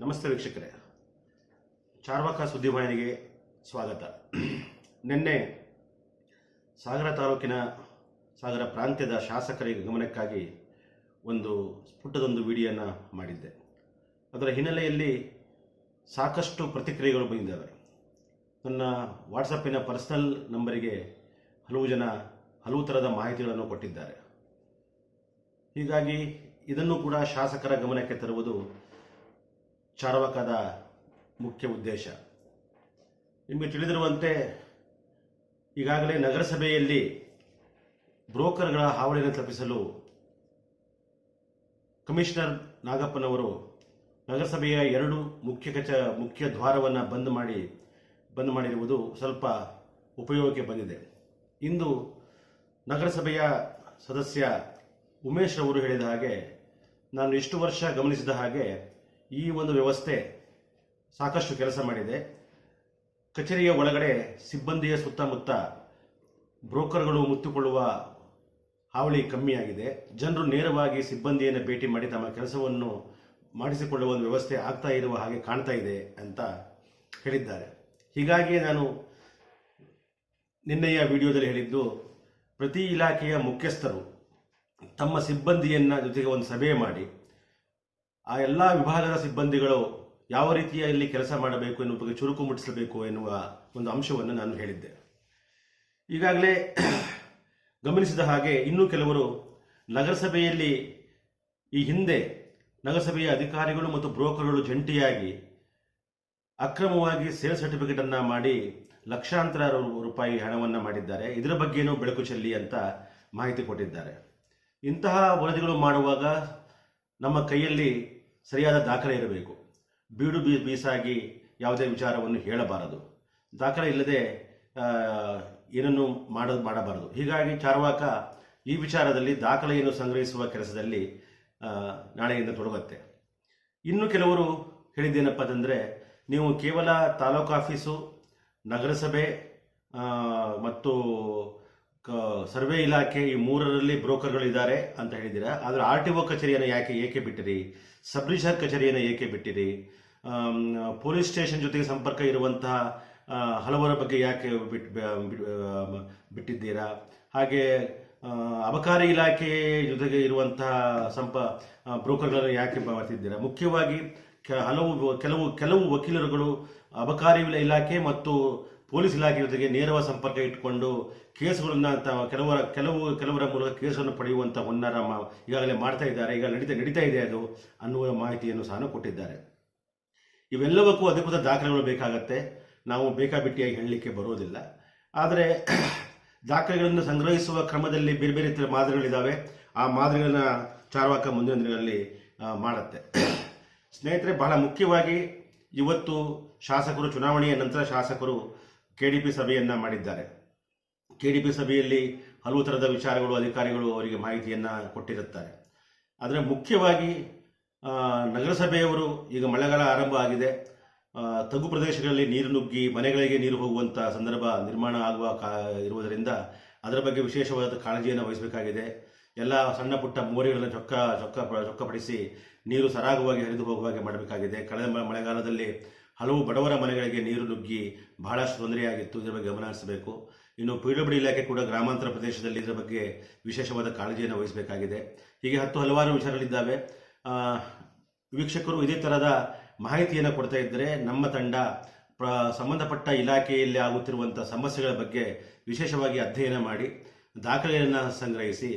ನಮಸ್ತೆ ವೀಕ್ಷಕರೇ. ಚಾರ್ವಾಕ ಸುದ್ದಿವಾಹಿನಿಗೆ ಸ್ವಾಗತ. ನಿನ್ನೆ ಸಾಗರ ತಾಲೂಕಿನ ಸಾಗರ ಪ್ರಾಂತ್ಯದ ಶಾಸಕರಿಗೆ ಗಮನಕ್ಕಾಗಿ ಒಂದು ಪುಟ್ಟದೊಂದು ವಿಡಿಯೋನ ಮಾಡಿದ್ದೆ. ಅದರ ಹಿನ್ನೆಲೆಯಲ್ಲಿ ಸಾಕಷ್ಟು ಪ್ರತಿಕ್ರಿಯೆಗಳು ಬಂದಿದ್ದಾವೆ. ನನ್ನ ವಾಟ್ಸಪ್ಪಿನ ಪರ್ಸನಲ್ ನಂಬರಿಗೆ ಹಲವು ಜನ ಹಲವು ಥರದ ಮಾಹಿತಿಗಳನ್ನು ಕೊಟ್ಟಿದ್ದಾರೆ. ಹೀಗಾಗಿ ಇದನ್ನು ಕೂಡ ಶಾಸಕರ ಗಮನಕ್ಕೆ ತರುವುದು ಚಾರ್ವಾಕದ ಮುಖ್ಯ ಉದ್ದೇಶ. ನಿಮಗೆ ತಿಳಿದಿರುವಂತೆ ಈಗಾಗಲೇ ನಗರಸಭೆಯಲ್ಲಿ ಬ್ರೋಕರ್ಗಳ ಹಾವಳಿಯನ್ನು ತಪ್ಪಿಸಲು ಕಮಿಷನರ್ ನಾಗಪ್ಪನವರು ನಗರಸಭೆಯ ಎರಡು ಮುಖ್ಯ ಕಚ, ಮುಖ್ಯ ದ್ವಾರವನ್ನು ಬಂದ್ ಮಾಡಿ, ಬಂದ್ ಮಾಡಿರುವುದು ಸ್ವಲ್ಪ ಉಪಯೋಗಕ್ಕೆ ಬಂದಿದೆ. ಇಂದು ನಗರಸಭೆಯ ಸದಸ್ಯ ಉಮೇಶ್ ಅವರು ಹೇಳಿದ ಹಾಗೆ, ನಾನು ಇಷ್ಟು ವರ್ಷ ಗಮನಿಸಿದ ಹಾಗೆ ಈ ಒಂದು ವ್ಯವಸ್ಥೆ ಸಾಕಷ್ಟು ಕೆಲಸ ಮಾಡಿದೆ. ಕಚೇರಿಯ ಒಳಗಡೆ ಸಿಬ್ಬಂದಿಯ ಸುತ್ತಮುತ್ತ ಬ್ರೋಕರ್ಗಳು ಮುತ್ತುಕೊಳ್ಳುವ ಹಾವಳಿ ಕಮ್ಮಿಯಾಗಿದೆ ಜನರು ನೇರವಾಗಿ ಸಿಬ್ಬಂದಿಯನ್ನು ಭೇಟಿ ಮಾಡಿ ತಮ್ಮ ಕೆಲಸವನ್ನು ಮಾಡಿಸಿಕೊಳ್ಳುವ ಒಂದು ವ್ಯವಸ್ಥೆ ಆಗ್ತಾ ಇರುವ ಹಾಗೆ ಕಾಣ್ತಾ ಇದೆ ಅಂತ ಹೇಳಿದ್ದಾರೆ. ಹೀಗಾಗಿ ನಾನು ನಿನ್ನೆಯ ವಿಡಿಯೋದಲ್ಲಿ ಹೇಳಿದ್ದು, ಪ್ರತಿ ಇಲಾಖೆಯ ಮುಖ್ಯಸ್ಥರು ತಮ್ಮ ಸಿಬ್ಬಂದಿಯನ್ನ ಜೊತೆಗೆ ಒಂದು ಸಭೆ ಮಾಡಿ ಆ ಎಲ್ಲ ವಿಭಾಗದ ಸಿಬ್ಬಂದಿಗಳು ಯಾವ ರೀತಿಯಲ್ಲಿ ಕೆಲಸ ಮಾಡಬೇಕು ಎನ್ನುವ ಬಗ್ಗೆ ಚುರುಕು ಮುಟ್ಟಿಸಬೇಕು ಎನ್ನುವ ಒಂದು ಅಂಶವನ್ನು ನಾನು ಹೇಳಿದ್ದೆ. ಈಗಾಗಲೇ ಗಮನಿಸಿದ ಹಾಗೆ ಇನ್ನೂ ಕೆಲವರು ನಗರಸಭೆಯಲ್ಲಿ ಈ ಹಿಂದೆ ನಗರಸಭೆಯ ಅಧಿಕಾರಿಗಳು ಮತ್ತು ಬ್ರೋಕರ್ಗಳು ಜಂಟಿಯಾಗಿ ಅಕ್ರಮವಾಗಿ ಸೇಲ್ ಸರ್ಟಿಫಿಕೇಟ್ ಅನ್ನ ಮಾಡಿ ಲಕ್ಷಾಂತರ ರೂಪಾಯಿ ಹಣವನ್ನು ಮಾಡಿದ್ದಾರೆ. ಇದರ ಬಗ್ಗೆನೂ ಬೆಳಕು ಚೆಲ್ಲಿ ಅಂತ ಮಾಹಿತಿ ಕೊಟ್ಟಿದ್ದಾರೆ. ಇಂತಹ ವರದಿಗಳು ಮಾಡುವಾಗ ನಮ್ಮ ಕೈಯಲ್ಲಿ ಸರಿಯಾದ ದಾಖಲೆ ಇರಬೇಕು. ಬೀಡು ಬೀ ಬೀಸಾಗಿ ಯಾವುದೇ ವಿಚಾರವನ್ನು ಹೇಳಬಾರದು. ದಾಖಲೆ ಇಲ್ಲದೆ ಏನನ್ನು ಮಾಡ, ಮಾಡಬಾರದು. ಹೀಗಾಗಿ ಚಾರ್ವಾಕ ಈ ವಿಚಾರದಲ್ಲಿ ದಾಖಲೆಯನ್ನು ಸಂಗ್ರಹಿಸುವ ಕೆಲಸದಲ್ಲಿ ನಾಳೆಯಿಂದ ತೊಡಗುತ್ತೆ. ಇನ್ನು ಕೆಲವರು ಹೇಳಿದ್ದೇನಪ್ಪ ಅಂತಂದರೆ ನೀವು ಕೇವಲ ತಾಲೂಕು ಆಫೀಸು, ನಗರಸಭೆ ಮತ್ತು ಸರ್ವೆ ಇಲಾಖೆ ಈ ಮೂರರಲ್ಲಿ ಬ್ರೋಕರ್ಗಳಿದ್ದಾರೆ ಅಂತ ಹೇಳಿದ್ದೀರಾ. ಆದರೆ ಆರ್ ಟಿ ಒ ಕಚೇರಿಯನ್ನು ಯಾಕೆ, ಏಕೆ ಬಿಟ್ಟಿರಿ? ಸಬ್ ರಿಜಿಸ್ಟರ್ ಕಚೇರಿಯನ್ನು ಏಕೆ ಬಿಟ್ಟಿರಿ? ಪೊಲೀಸ್ ಸ್ಟೇಷನ್ ಜೊತೆಗೆ ಸಂಪರ್ಕ ಇರುವಂತಹ ಹಲವರ ಬಗ್ಗೆ ಯಾಕೆ ಬಿಟ್ಟು ಬಿಟ್ಟಿದ್ದೀರಾ? ಹಾಗೆ ಅಬಕಾರಿ ಇಲಾಖೆ ಜೊತೆಗೆ ಇರುವಂತಹ ಸಂಪ ಬ್ರೋಕರ್ಗಳನ್ನು ಯಾಕೆ ಮಾಡ್ತಿದ್ದೀರಾ? ಮುಖ್ಯವಾಗಿ ಹಲವು, ಕೆಲವು ಕೆಲವು ವಕೀಲರುಗಳು ಅಬಕಾರಿ ಇಲಾಖೆ ಮತ್ತು ಪೊಲೀಸ್ ಇಲಾಖೆ ಜೊತೆಗೆ ನೇರವಾದ ಸಂಪರ್ಕ ಇಟ್ಟುಕೊಂಡು ಕೇಸುಗಳನ್ನ ಕೆಲವರ, ಕೆಲವು, ಕೆಲವರ ಮೂಲಕ ಕೇಸನ್ನು ಪಡೆಯುವಂತ ಹುನ್ನಾರ ಈಗಾಗಲೇ ಮಾಡ್ತಾ ಇದ್ದಾರೆ. ಈಗ ನಡೀತಾ ನಡೀತಾ ಇದೆ ಅದು ಅನ್ನುವ ಮಾಹಿತಿಯನ್ನು ಸಹ ಕೊಟ್ಟಿದ್ದಾರೆ. ಇವೆಲ್ಲವಕ್ಕೂ ಅಧಿಕೃತ ದಾಖಲೆಗಳು ಬೇಕಾಗತ್ತೆ. ನಾವು ಬೇಕಾಬಿಟ್ಟಿಯಾಗಿ ಹೇಳಲಿಕ್ಕೆ ಬರೋದಿಲ್ಲ. ಆದರೆ ದಾಖಲೆಗಳನ್ನು ಸಂಗ್ರಹಿಸುವ ಕ್ರಮದಲ್ಲಿ ಬೇರೆ ಬೇರೆ ರೀತಿಯ ಮಾದರಿಗಳಿದ್ದಾವೆ ಆ ಮಾದರಿಗಳನ್ನ ಚಾರ್ವಾಕ ಮುಂದಿನ ದಿನಗಳಲ್ಲಿ ಮಾಡುತ್ತೆ. ಸ್ನೇಹಿತರೆ, ಬಹಳ ಮುಖ್ಯವಾಗಿ ಇವತ್ತು ಶಾಸಕರು, ಚುನಾವಣೆಯ ನಂತರ ಶಾಸಕರು ಕೆಡಿಪಿ ಸಭೆಯನ್ನ ಮಾಡಿದ್ದಾರೆ. ಕೆಡಿಪಿ ಸಭೆಯಲ್ಲಿ ಹಲವು ಥರದ ವಿಚಾರಗಳು, ಅಧಿಕಾರಿಗಳು ಅವರಿಗೆ ಮಾಹಿತಿಯನ್ನ ಕೊಟ್ಟಿರುತ್ತಾರೆ. ಆದರೆ ಮುಖ್ಯವಾಗಿ ನಗರಸಭೆಯವರು ಈಗ ಮಳೆಗಾಲ ಆರಂಭ ಆಗಿದೆ. ತಗ್ಗು ಪ್ರದೇಶಗಳಲ್ಲಿ ನೀರು ನುಗ್ಗಿ ಮನೆಗಳಿಗೆ ನೀರು ಹೋಗುವಂಥ ಸಂದರ್ಭ ನಿರ್ಮಾಣ ಆಗುವ ಕಾ, ಇರುವುದರಿಂದ ಅದರ ಬಗ್ಗೆ ವಿಶೇಷವಾದ ಕಾಳಜಿಯನ್ನು ವಹಿಸಬೇಕಾಗಿದೆ. ಎಲ್ಲ ಸಣ್ಣ ಪುಟ್ಟ ಮೋರಿಗಳನ್ನು ಚೊಕ್ಕ ಚೊಕ್ಕ, ಚೊಕ್ಕಪಡಿಸಿ ನೀರು ಸರಾಗವಾಗಿ ಹರಿದು ಹೋಗುವ ಹಾಗೆ ಮಾಡಬೇಕಾಗಿದೆ. ಕಳೆದ ಮಳೆಗಾಲದಲ್ಲಿ ಹಲವು ಬಡವರ ಮನೆಗಳಿಗೆ ನೀರು ನುಗ್ಗಿ ಬಹಳಷ್ಟು ತೊಂದರೆಯಾಗಿತ್ತು. ಇದರ ಬಗ್ಗೆ ಗಮನ ಹರಿಸಬೇಕು ಇನ್ನು ಪಿ ಇಲಾಖೆ ಕೂಡ ಗ್ರಾಮಾಂತರ ಪ್ರದೇಶದಲ್ಲಿ ಇದರ ಬಗ್ಗೆ ವಿಶೇಷವಾದ ಕಾಳಜಿಯನ್ನು ವಹಿಸಬೇಕಾಗಿದೆ. ಹೀಗೆ ಹತ್ತು ಹಲವಾರು ವಿಚಾರಗಳಿದ್ದಾವೆ. ವೀಕ್ಷಕರು ಇದೇ ಥರದ ಮಾಹಿತಿಯನ್ನು ಕೊಡ್ತಾ ಇದ್ದರೆ ನಮ್ಮ ತಂಡ ಸಂಬಂಧಪಟ್ಟ ಇಲಾಖೆಯಲ್ಲಿ ಆಗುತ್ತಿರುವಂಥ ಸಮಸ್ಯೆಗಳ ಬಗ್ಗೆ ವಿಶೇಷವಾಗಿ ಅಧ್ಯಯನ ಮಾಡಿ, ದಾಖಲೆಯನ್ನು ಸಂಗ್ರಹಿಸಿ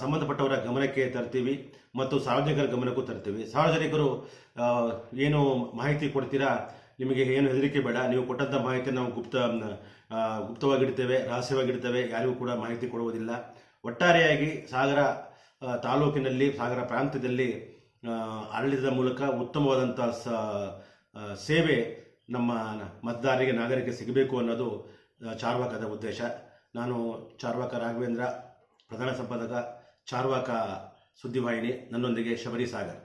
ಸಂಬಂಧಪಟ್ಟವರ ಗಮನಕ್ಕೆ ತರ್ತೀವಿ ಮತ್ತು ಸಾರ್ವಜನಿಕರ ಗಮನಕ್ಕೂ ತರ್ತೀವಿ. ಸಾರ್ವಜನಿಕರು ಏನು ಮಾಹಿತಿ ಕೊಡ್ತೀರಾ? ನಿಮಗೆ ಏನು ಹೆದರಿಕೆ ಬೇಡ. ನೀವು ಕೊಟ್ಟಂಥ ಮಾಹಿತಿ ನಾವು ಗುಪ್ತ ಗುಪ್ತವಾಗಿಡ್ತೇವೆ, ರಹಸ್ಯವಾಗಿಡ್ತೇವೆ. ಯಾರಿಗೂ ಕೂಡ ಮಾಹಿತಿ ಕೊಡುವುದಿಲ್ಲ. ಒಟ್ಟಾರೆಯಾಗಿ ಸಾಗರ ತಾಲೂಕಿನಲ್ಲಿ, ಸಾಗರ ಪ್ರಾಂತ್ಯದಲ್ಲಿ ಆಡಳಿತದ ಮೂಲಕ ಉತ್ತಮವಾದಂಥ ಸ ಸೇವೆ ನಮ್ಮ ಮತದಾರರಿಗೆ ನಾಗರಿಕ ಸಿಗಬೇಕು ಅನ್ನೋದು ಚಾರ್ವಾಕದ ಉದ್ದೇಶ. ನಾನು ಚಾರ್ವಾಕ ರಾಘವೇಂದ್ರ. ಪ್ರಧಾನ ಸಂಪಾದಕ ಚಾರ್ವಾಕ ಸುದ್ದಿವಾಹಿನಿ ನನ್ನೊಂದಿಗೆ ಶಬರಿ ಸಾಗರ್.